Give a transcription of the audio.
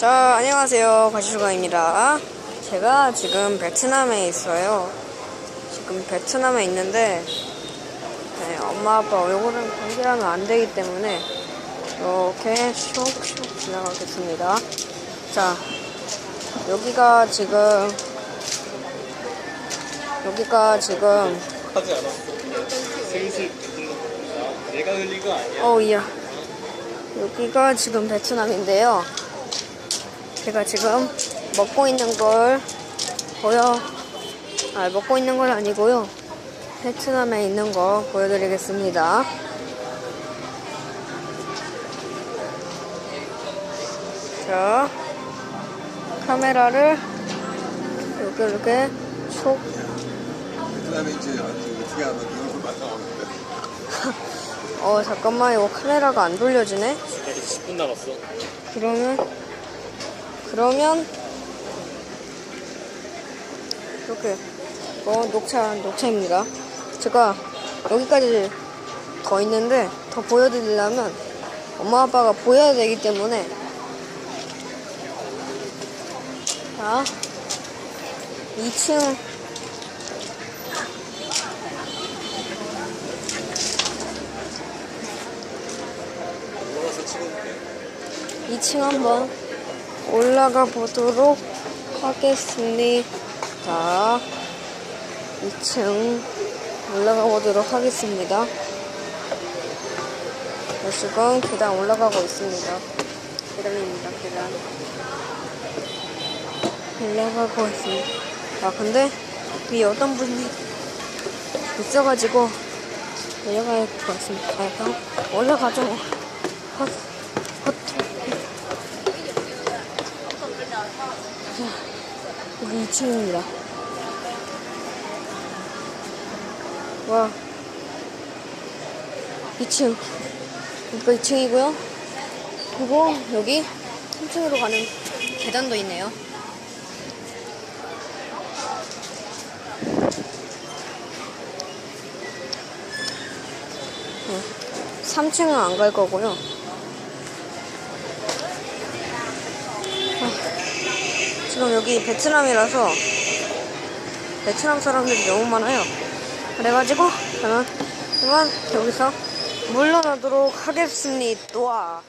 자, 안녕하세요. 가시수가입니다. 제가 지금 베트남에 있어요. 지금 베트남에 있는데, 네, 엄마 아빠 얼굴은 공개하면 안 되기 때문에, 이렇게 슉슉 지나가겠습니다. 자, 여기가 지금, 여기가 지금, 하지 않았어. 슬슬. 내가 흘린 거 아니야? 어우, 이야. 여기가 지금 베트남인데요. 제가 지금 먹고 있는 걸 보여, 아, 먹고 있는 건 아니고요. 베트남에 있는 거 보여드리겠습니다. 자, 카메라를 이렇게 이렇게 속 그다음에 이제 어떻게 하면 이걸 맞춰오는데 어 잠깐만 이거 카메라가 안 돌려지네 아직 10분 남았어. 그러면 그러면 이렇게 어 녹차 녹차입니다. 제가 여기까지 더 있는데 더 보여드리려면 엄마 아빠가 보여야 되기 때문에 자 2층. 올라가서 찍어볼게 2층 한번 올라가 보도록 하겠습니다. 2층 올라가 보도록 하겠습니다. 네, 지금 계단 올라가고 있습니다. 계단입니다, 계단. 올라가고 있습니다. 아, 근데 위에 어떤 분이 있어가지고 내려가야 될것 같습니다. 아, 올라가죠. 뭐. 헛, 헛. 여기 2층입니다. 와. 2층. 여기가 2층이고요. 그리고 여기 3층으로 가는 계단도 있네요. 네. 3층은 안 갈 거고요. 지금 여기 베트남이라서 베트남 사람들이 너무 많아요. 그래가지고 저는 그만 여기서 물러나도록 하겠습니다.